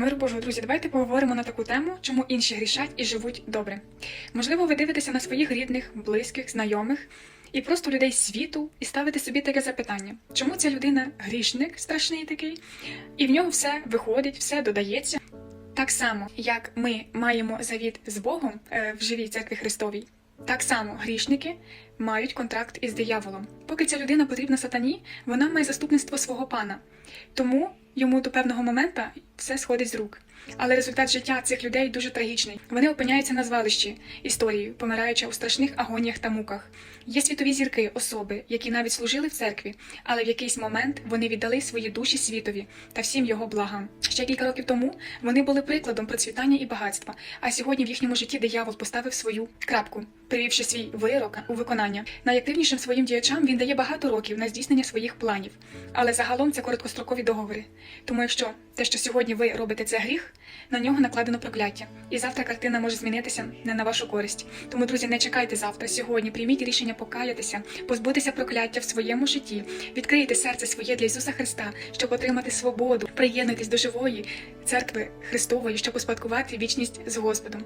Мир Божого, друзі, давайте поговоримо на таку тему, чому інші грішать і живуть добре. Можливо, ви дивитеся на своїх рідних, близьких, знайомих і просто людей світу і ставите собі таке запитання: чому ця людина грішник страшний такий, і в нього все виходить, все додається. Так само, як ми маємо завіт з Богом е, в живій церкві Христовій, так само грішники мають контракт із дияволом. Поки ця людина потрібна сатані, вона має заступництво свого пана. Тому йому до певного моменту все сходить з рук. Але результат життя цих людей дуже трагічний. Вони опиняються на звалищі історії, помираючи у страшних агоніях та муках. Є світові зірки, особи, які навіть служили в церкві, але в якийсь момент вони віддали свої душі світові та всім його благам. Ще кілька років тому вони були прикладом процвітання і багатства. А сьогодні в їхньому житті диявол поставив свою крапку, привівши свій вирок у виконання. Найактивнішим своїм діячам він дає багато років на здійснення своїх планів. Але загалом це короткострокові договори. Тому якщо те, що сьогодні ви робите, це гріх, на нього накладено прокляття. І завтра картина може змінитися не на вашу користь. Тому, друзі, не чекайте завтра. Сьогодні прийміть рішення покаятися, позбутися прокляття в своєму житті, відкрийте серце своє для Ісуса Христа, щоб отримати свободу, приєднуйтесь до живої церкви Христової, щоб успадкувати вічність з Господом.